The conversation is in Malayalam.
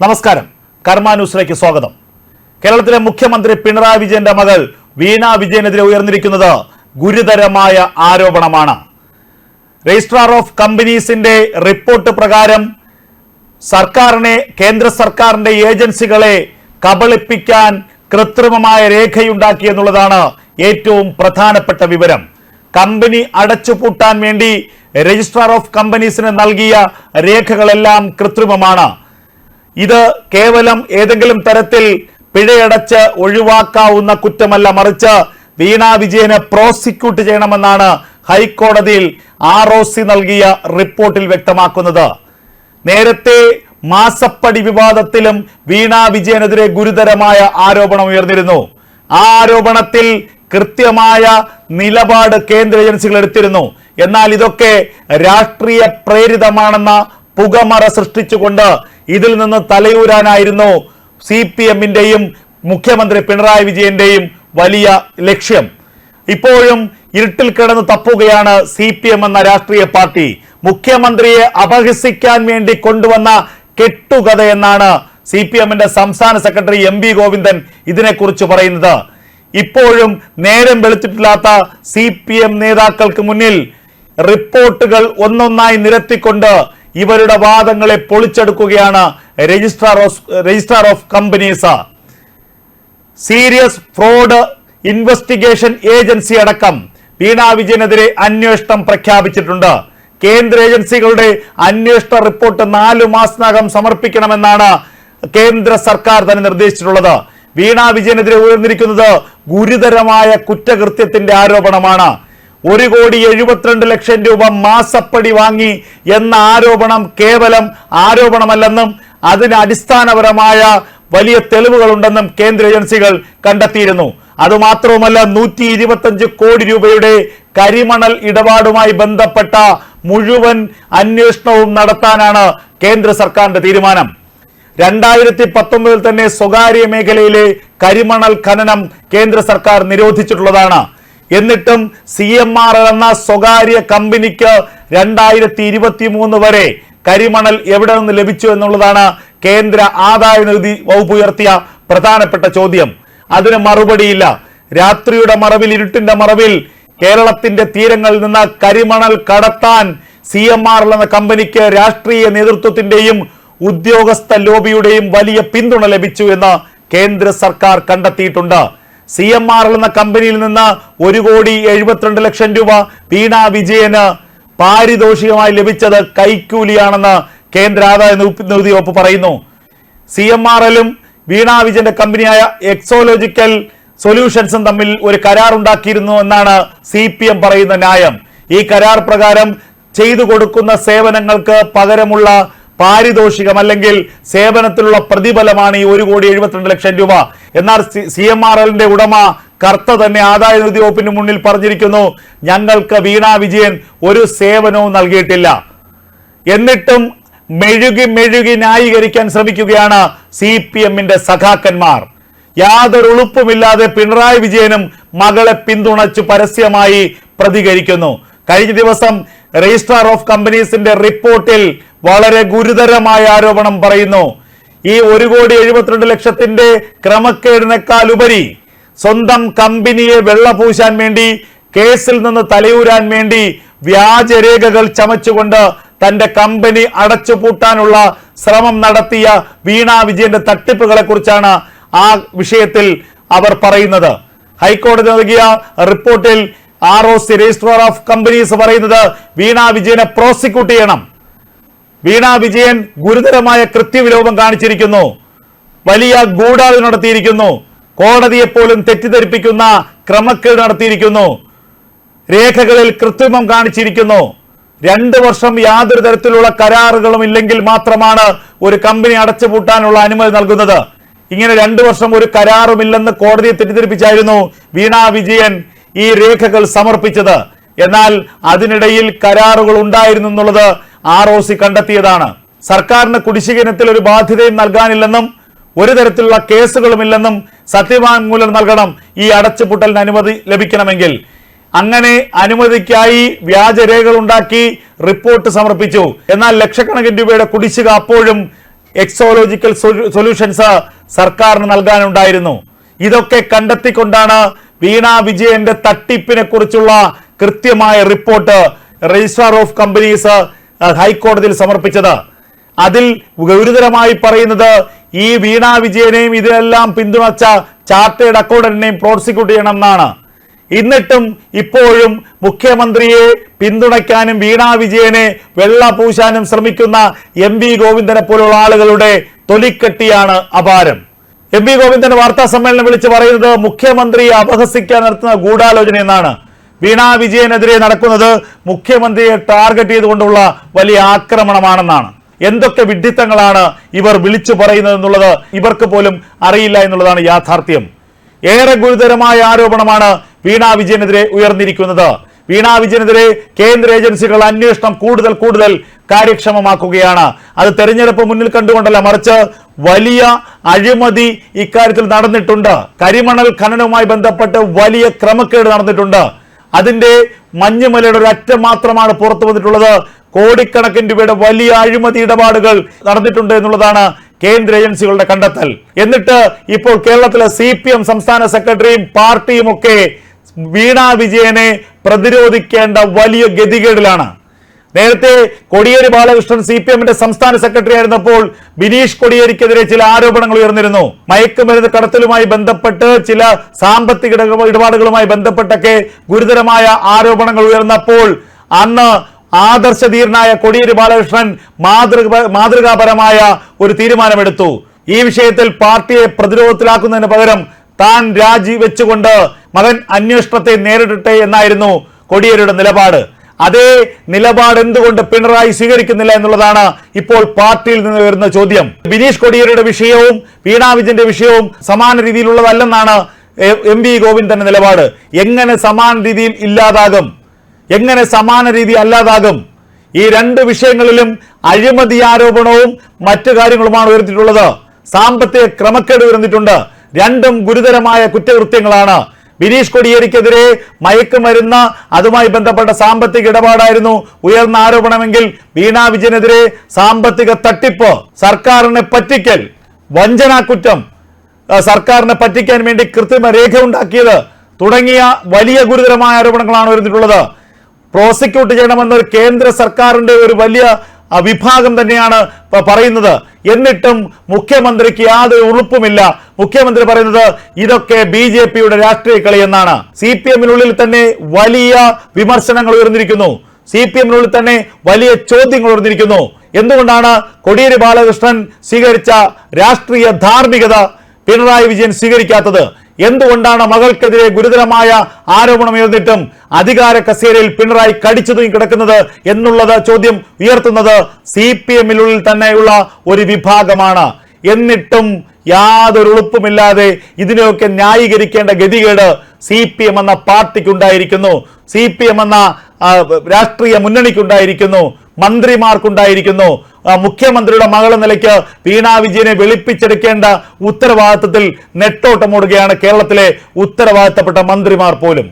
നമസ്കാരം. കർമ്മ സ്വാഗതം. കേരളത്തിലെ മുഖ്യമന്ത്രി പിണറായി വിജയന്റെ മകൾ വീണ വിജയനെതിരെ ഉയർന്നിരിക്കുന്നത് ഗുരുതരമായ ആരോപണമാണ്. രജിസ്ട്രാർ ഓഫ് കമ്പനീസിന്റെ റിപ്പോർട്ട് പ്രകാരം സർക്കാരിനെ കേന്ദ്ര സർക്കാരിന്റെ ഏജൻസികളെ കബളിപ്പിക്കാൻ കൃത്രിമമായ രേഖയുണ്ടാക്കി എന്നുള്ളതാണ് ഏറ്റവും പ്രധാനപ്പെട്ട വിവരം. കമ്പനി അടച്ചുപൂട്ടാൻ വേണ്ടി രജിസ്ട്രാർ ഓഫ് കമ്പനീസിന് നൽകിയ രേഖകളെല്ലാം കൃത്രിമമാണ്. ഇത് കേവലം ഏതെങ്കിലും തരത്തിൽ പിഴയടച്ച് ഒഴിവാക്കാവുന്ന കുറ്റമല്ല മറിച്ച് വീണ വിജയനെ പ്രോസിക്യൂട്ട് ചെയ്യണമെന്നാണ് ഹൈക്കോടതിയിൽ ആർ ഒ സി നൽകിയ റിപ്പോർട്ടിൽ വ്യക്തമാക്കുന്നത്. നേരത്തെ മാസപ്പടി വിവാദത്തിലും വീണ വിജയനെതിരെ ഗുരുതരമായ ആരോപണം ഉയർന്നിരുന്നു. ആ ആരോപണത്തിൽ കൃത്യമായ നിലപാട് കേന്ദ്ര ഏജൻസികൾ എടുത്തിരുന്നു. എന്നാൽ ഇതൊക്കെ രാഷ്ട്രീയ പ്രേരിതമാണെന്ന പുകമറ സൃഷ്ടിച്ചുകൊണ്ട് ഇതിൽ നിന്ന് തലയൂരാനായിരുന്നു സി പി എമ്മിന്റെയും മുഖ്യമന്ത്രി പിണറായി വിജയന്റെയും വലിയ ലക്ഷ്യം. ഇപ്പോഴും ഇരുട്ടിൽ കിടന്ന് തപ്പുകയാണ് സി പി എം എന്ന രാഷ്ട്രീയ പാർട്ടി. മുഖ്യമന്ത്രിയെ അപഹസിക്കാൻ വേണ്ടി കൊണ്ടുവന്ന കെട്ടുകഥ എന്നാണ് സി പി എമ്മിന്റെ സംസ്ഥാന സെക്രട്ടറി എം വി ഗോവിന്ദൻ ഇതിനെക്കുറിച്ച് പറയുന്നത്. ഇപ്പോഴും നേരം വെളുത്തിട്ടില്ലാത്ത സി പി എം നേതാക്കൾക്ക് മുന്നിൽ റിപ്പോർട്ടുകൾ ഒന്നൊന്നായി നിരത്തിക്കൊണ്ട് ഇവരുടെ വാദങ്ങളെ പൊളിച്ചെടുക്കുകയാണ് registrar of registrar of companies. Serious fraud investigation agency അടക്കം വീണ വിജയനെതിരെ അന്വേഷണം പ്രഖ്യാപിച്ചിട്ടുണ്ട്. കേന്ദ്ര ഏജൻസികളുടെ അന്വേഷണ റിപ്പോർട്ട് നാലു മാസത്തിനകം സമർപ്പിക്കണമെന്നാണ് കേന്ദ്ര സർക്കാർ തന്നെ നിർദ്ദേശിച്ചിട്ടുള്ളത്. വീണ വിജയനെതിരെ ഉയർന്നിരിക്കുന്നത് ഗുരുതരമായ കുറ്റകൃത്യത്തിന്റെ ആരോപണമാണ്. ഒരു കോടി എഴുപത്തിരണ്ട് ലക്ഷം രൂപ മാസപ്പടി വാങ്ങി എന്ന ആരോപണം കേവലം ആരോപണമല്ലെന്നും അതിന് അടിസ്ഥാനപരമായ വലിയ തെളിവുകളുണ്ടെന്നും കേന്ദ്ര ഏജൻസികൾ കണ്ടെത്തിയിരുന്നു. അതുമാത്രവുമല്ല നൂറ്റി ഇരുപത്തഞ്ച് കോടി രൂപയുടെ കരിമണൽ ഇടപാടുമായി ബന്ധപ്പെട്ട മുഴുവൻ അന്വേഷണവും നടത്താനാണ് കേന്ദ്ര സർക്കാരിന്റെ തീരുമാനം. രണ്ടായിരത്തി പത്തൊമ്പതിൽ തന്നെ സ്വകാര്യ മേഖലയിലെ കരിമണൽ ഖനനം കേന്ദ്ര സർക്കാർ നിരോധിച്ചിട്ടുള്ളതാണ്. എന്നിട്ടും സി എം ആർ എന്ന സ്വകാര്യ കമ്പനിക്ക് രണ്ടായിരത്തി ഇരുപത്തി മൂന്ന് വരെ കരിമണൽ എവിടെ നിന്ന് ലഭിച്ചു എന്നുള്ളതാണ് കേന്ദ്ര ആദായ നികുതി വകുപ്പ് ഉയർത്തിയ പ്രധാനപ്പെട്ട ചോദ്യം. അതിന് മറുപടിയില്ല. രാത്രിയുടെ മറവിൽ ഇരുട്ടിന്റെ മറവിൽ കേരളത്തിന്റെ തീരങ്ങളിൽ നിന്ന് കരിമണൽ കടത്താൻ സി എം ആർ എന്ന കമ്പനിക്ക് രാഷ്ട്രീയ നേതൃത്വത്തിന്റെയും ഉദ്യോഗസ്ഥ ലോബിയുടെയും വലിയ പിന്തുണ ലഭിച്ചു എന്ന് കേന്ദ്ര സർക്കാർ കണ്ടെത്തിയിട്ടുണ്ട്. സി എം ആർ എന്ന കമ്പനിയിൽ നിന്ന് ഒരു കോടി എഴുപത്തിരണ്ട് ലക്ഷം രൂപ വീണ വിജയന് പാരിതോഷികമായി ലഭിച്ചത് കൈക്കൂലിയാണെന്ന് കേന്ദ്ര ആദായ നികുതി വകുപ്പ് പറയുന്നു. സി എം ആർ എല്ലും വീണ വിജയന്റെ കമ്പനിയായ എക്സോലോജിക്കൽ സൊല്യൂഷൻസും തമ്മിൽ ഒരു കരാർ ഉണ്ടാക്കിയിരുന്നു എന്നാണ് സി പി എം പറയുന്ന ന്യായം. ഈ കരാർ പ്രകാരം ചെയ്തു കൊടുക്കുന്ന സേവനങ്ങൾക്ക് പകരമുള്ള പാരിതോഷികം അല്ലെങ്കിൽ സേവനത്തിലുള്ള പ്രതിഫലമാണ് ഈ ഒരു കോടി എഴുപത്തിരണ്ട് ലക്ഷം രൂപ. എന്നാൽ സി എം ആർ എല്ലിന്റെ ഉടമ കർത്ത തന്നെ ആദായ നികുതി വകുപ്പിന് മുന്നിൽ പറഞ്ഞിരിക്കുന്നു ഞങ്ങൾക്ക് വീണ വിജയൻ ഒരു സേവനവും നൽകിയിട്ടില്ല. എന്നിട്ടും മെഴുകി മെഴുകി ന്യായീകരിക്കാൻ ശ്രമിക്കുകയാണ് സി പി എമ്മിന്റെ സഖാക്കന്മാർ. യാതൊരു ഉളുപ്പുമില്ലാതെ പിണറായി വിജയനും മകളെ പിന്തുണച്ചു പരസ്യമായി പ്രതികരിക്കുന്നു. കഴിഞ്ഞ ദിവസം രജിസ്ട്രാർ ഓഫ് കമ്പനീസിന്റെ റിപ്പോർട്ടിൽ വളരെ ഗുരുതരമായ ആരോപണം പറയുന്നു. ഈ ഒരു കോടി എഴുപത്തിരണ്ട് ലക്ഷത്തിന്റെ ക്രമക്കേടിനേക്കാൾ ഉപരി സ്വന്തം കമ്പനിയെ വെള്ളപൂശാൻ വേണ്ടി കേസിൽ നിന്ന് തലയൂരാൻ വേണ്ടി വ്യാജരേഖകൾ ചമച്ചുകൊണ്ട് തന്റെ കമ്പനി അടച്ചുപൂട്ടാനുള്ള ശ്രമം നടത്തിയ വീണ വിജയന്റെ തട്ടിപ്പുകളെ കുറിച്ചാണ് ആ വിഷയത്തിൽ അവർ പറയുന്നത്. ഹൈക്കോടതി നൽകിയ റിപ്പോർട്ടിൽ R O C registrar of companies പറയുന്നത് വീണ വിജയനെ പ്രോസിക്യൂട്ട് ചെയ്യണം. വീണ വിജയൻ ഗുരുതരമായ കൃത്യവിലോപം കാണിച്ചിരിക്കുന്നു. വലിയ ഗൂഢാലു നടത്തിയിരിക്കുന്നു. കോടതിയെപ്പോലും തെറ്റിദ്ധരിപ്പിക്കുന്ന ക്രമക്കേട് നടത്തിയിരിക്കുന്നു. രേഖകളിൽ കൃത്രിമം കാണിച്ചിരിക്കുന്നു. രണ്ട് വർഷം യാതൊരു തരത്തിലുള്ള കരാറുകളും ഇല്ലെങ്കിൽ മാത്രമാണ് ഒരു കമ്പനി അടച്ചുപൂട്ടാനുള്ള അനുമതി നൽകുന്നത്. ഇങ്ങനെ രണ്ടു വർഷം ഒരു കരാറുമില്ലെന്ന് കോടതിയെ തെറ്റിദ്ധരിപ്പിച്ചായിരുന്നു വീണ വിജയൻ ഈ രേഖകൾ സമർപ്പിച്ചത്. എന്നാൽ അതിനിടയിൽ കരാറുകൾ ഉണ്ടായിരുന്നു എന്നുള്ളത് ആർ ഒ സി കണ്ടെത്തിയതാണ്. സർക്കാരിന് കുടിശ്ശിക ഇനത്തിൽ ഒരു ബാധ്യതയും നൽകാനില്ലെന്നും ഒരു തരത്തിലുള്ള കേസുകളുമില്ലെന്നും സത്യവാങ്മൂലം നൽകണം ഈ അടച്ചുപൂട്ടലിന് അനുമതി ലഭിക്കണമെങ്കിൽ. അങ്ങനെ അനുമതിക്കായി വ്യാജരേഖകൾ ഉണ്ടാക്കി റിപ്പോർട്ട് സമർപ്പിച്ചു. എന്നാൽ ലക്ഷക്കണക്കിന് രൂപയുടെ കുടിശ്ശിക അപ്പോഴും എക്സോളജിക്കൽ സൊല്യൂഷൻസ് സർക്കാരിന് നൽകാനുണ്ടായിരുന്നു. ഇതൊക്കെ കണ്ടെത്തിക്കൊണ്ടാണ് വീണ വിജയന്റെ തട്ടിപ്പിനെ കുറിച്ചുള്ള കൃത്യമായ റിപ്പോർട്ട്. രജിസ്ട്രാർ ഓഫ് കമ്പനീസ് ഹൈക്കോടതിയിൽ സമർപ്പിച്ചത്. അതിൽ ഗൗരുതരമായി പറയുന്നത് ഈ വീണ വിജയനെയും ഇതിനെല്ലാം പിന്തുണച്ച ചാർട്ടേഡ് അക്കൗണ്ടന്റിനെയും പ്രോസിക്യൂട്ട് ചെയ്യണമെന്നാണ്. എന്നിട്ടും ഇപ്പോഴും മുഖ്യമന്ത്രിയെ പിന്തുണയ്ക്കാനും വീണ വിജയനെ വെള്ള പൂശാനും ശ്രമിക്കുന്ന എം വി ഗോവിന്ദനെ പോലുള്ള ആളുകളുടെ തൊലിക്കെട്ടിയാണ് അപാരം. എം വി ഗോവിന്ദൻ വാർത്താ സമ്മേളനം വിളിച്ച് പറയുന്നത് മുഖ്യമന്ത്രിയെ അപഹസിക്കാൻ നടത്തുന്ന ഗൂഢാലോചന എന്നാണ് വീണ വിജയനെതിരെ നടക്കുന്നത് മുഖ്യമന്ത്രിയെ ടാർഗറ്റ് ചെയ്തുകൊണ്ടുള്ള വലിയ ആക്രമണമാണെന്നാണ്. എന്തൊക്കെ വിഡ്ഢിത്തങ്ങളാണ് ഇവർ വിളിച്ചു പറയുന്നത് എന്നുള്ളത് ഇവർക്ക് പോലും അറിയില്ല എന്നുള്ളതാണ് യാഥാർത്ഥ്യം. ഏറെ ഗുരുതരമായ ആരോപണമാണ് വീണ വിജയനെതിരെ ഉയർന്നിരിക്കുന്നത്. വീണ വിജയനെതിരെ കേന്ദ്ര ഏജൻസികൾ അന്വേഷണം കൂടുതൽ കൂടുതൽ കാര്യക്ഷമമാക്കുകയാണ്. അത് തെരഞ്ഞെടുപ്പ് മുന്നിൽ കണ്ടുകൊണ്ടല്ല മറിച്ച് വലിയ അഴിമതി ഇക്കാര്യത്തിൽ നടന്നിട്ടുണ്ട്. കരിമണൽ ഖനനവുമായി ബന്ധപ്പെട്ട് വലിയ ക്രമക്കേട് നടന്നിട്ടുണ്ട്. അതിന്റെ മഞ്ഞുമലയുടെ ഒരു അറ്റം മാത്രമാണ് പുറത്തു വന്നിട്ടുള്ളത്. കോടിക്കണക്കിന് രൂപയുടെ വലിയ അഴിമതി ഇടപാടുകൾ നടന്നിട്ടുണ്ട് എന്നുള്ളതാണ് കേന്ദ്ര ഏജൻസികളുടെ കണ്ടെത്തൽ. എന്നിട്ട് ഇപ്പോൾ കേരളത്തിലെ സി പി എം സംസ്ഥാന സെക്രട്ടറിയും പാർട്ടിയും ഒക്കെ വീണ വിജയനെ പ്രതിരോധിക്കേണ്ട വലിയ ഗതികേടിലാണ്. നേരത്തെ കോടിയേരി ബാലകൃഷ്ണൻ സി പി എമ്മിന്റെ സംസ്ഥാന സെക്രട്ടറി ആയിരുന്നപ്പോൾ ബിനീഷ് കൊടിയേരിക്കെതിരെ ചില ആരോപണങ്ങൾ ഉയർന്നിരുന്നു. മയക്കുമരുന്ന് കടത്തലുമായി ബന്ധപ്പെട്ട് ചില സാമ്പത്തിക ഇടപാടുകളുമായി ബന്ധപ്പെട്ടൊക്കെ ഗുരുതരമായ ആരോപണങ്ങൾ ഉയർന്നപ്പോൾ അന്ന് ആദർശധീരനായ കോടിയേരി ബാലകൃഷ്ണൻ മാതൃക മാതൃകാപരമായ ഒരു തീരുമാനമെടുത്തു. ഈ വിഷയത്തിൽ പാർട്ടിയെ പ്രതിരോധത്തിലാക്കുന്നതിന് പകരം താൻ രാജിവെച്ചുകൊണ്ട് മകൻ അന്വേഷണത്തെ നേരിടട്ടെ എന്നായിരുന്നു കൊടിയേരിയുടെ നിലപാട്. അതേ നിലപാട് എന്തുകൊണ്ട് പിണറായി സ്വീകരിക്കുന്നില്ല എന്നുള്ളതാണ് ഇപ്പോൾ പാർട്ടിയിൽ നിന്ന് വരുന്ന ചോദ്യം. ബിനീഷ് കൊടിയേരിയുടെ വിഷയവും വീണാ വിജയന്റെ വിഷയവും സമാന രീതിയിലുള്ളതല്ലെന്നാണ് എ- വി ഗോവിന്ദന്റെ നിലപാട്. എങ്ങനെ സമാന രീതിയിൽ ഇല്ലാതാകും? എങ്ങനെ സമാന രീതി അല്ലാതാകും? ഈ രണ്ട് വിഷയങ്ങളിലും അഴിമതി ആരോപണവും മറ്റു കാര്യങ്ങളുമാണ് ഉയർത്തിയിട്ടുള്ളത്. സാമ്പത്തിക ക്രമക്കേട് ഉയർന്നിട്ടുണ്ട്. രണ്ടും ഗുരുതരമായ കുറ്റകൃത്യങ്ങളാണ്. ബിനീഷ് കൊടിയേരിക്കെതിരെ മയക്കുമരുന്ന് അതുമായി ബന്ധപ്പെട്ട സാമ്പത്തിക ഇടപാടായിരുന്നു ഉയർന്ന ആരോപണമെങ്കിൽ വീണ വിജയനെതിരെ സാമ്പത്തിക തട്ടിപ്പ് സർക്കാരിനെ പറ്റിക്കൽ. വഞ്ചനാക്കുറ്റം കുറ്റം സർക്കാരിനെ പറ്റിക്കാൻ വേണ്ടി കൃത്രിമ രേഖ ഉണ്ടാക്കിയത് തുടങ്ങിയ വലിയ ഗുരുതരമായ ആരോപണങ്ങളാണ് ഉയർന്നിട്ടുള്ളത്. പ്രോസിക്യൂട്ട് ചെയ്യണമെന്ന് കേന്ദ്ര സർക്കാരിന്റെ ഒരു വലിയ വിഭാഗം തന്നെയാണ് പറയുന്നത്. എന്നിട്ടും മുഖ്യമന്ത്രിക്ക് യാതൊരു ഉറുപ്പുമില്ല മുഖ്യമന്ത്രി പറയുന്നത് ഇതൊക്കെ ബി ജെ പിയുടെ രാഷ്ട്രീയ കളി എന്നാണ്. സി പി എമ്മിനുള്ളിൽ തന്നെ വലിയ വിമർശനങ്ങൾ ഉയർന്നിരിക്കുന്നു. സി പി എമ്മിനുള്ളിൽ തന്നെ വലിയ ചോദ്യങ്ങൾ ഉയർന്നിരിക്കുന്നു. എന്തുകൊണ്ടാണ് കോടിയേരി ബാലകൃഷ്ണൻ സ്വീകരിച്ച രാഷ്ട്രീയ ധാർമ്മികത പിണറായി വിജയൻ സ്വീകരിക്കാത്തത്? എന്തുകൊണ്ടാണ് മകൾക്കെതിരെ ഗുരുതരമായ ആരോപണം ഉയർന്നിട്ടും അധികാര കസേരയിൽ പിണറായി കടിച്ചു കിടക്കുന്നത് എന്നുള്ളത് ചോദ്യം ഉയർത്തുന്നത് സി പി എമ്മിനുള്ളിൽ തന്നെയുള്ള ഒരു വിഭാഗമാണ്. എന്നിട്ടും യാതൊരു ഉളുപ്പുമില്ലാതെ ഇതിനെയൊക്കെ ന്യായീകരിക്കേണ്ട ഗതികേട് സി പി എം എന്ന പാർട്ടിക്കുണ്ടായിരിക്കുന്നു. സി പി എം എന്ന രാഷ്ട്രീയ മുന്നണിക്കുണ്ടായിരിക്കുന്നു. മന്ത്രിമാർക്കുണ്ടായിരിക്കുന്നു. മുഖ്യമന്ത്രിയുടെ മകൾ നിലയ്ക്ക് വീണ വിജയനെ വെളുപ്പിച്ചെടുക്കേണ്ട ഉത്തരവാദിത്തത്തിൽ നെട്ടോട്ടമോടുകയാണ് കേരളത്തിലെ ഉത്തരവാദിത്തപ്പെട്ട മന്ത്രിമാർ പോലും.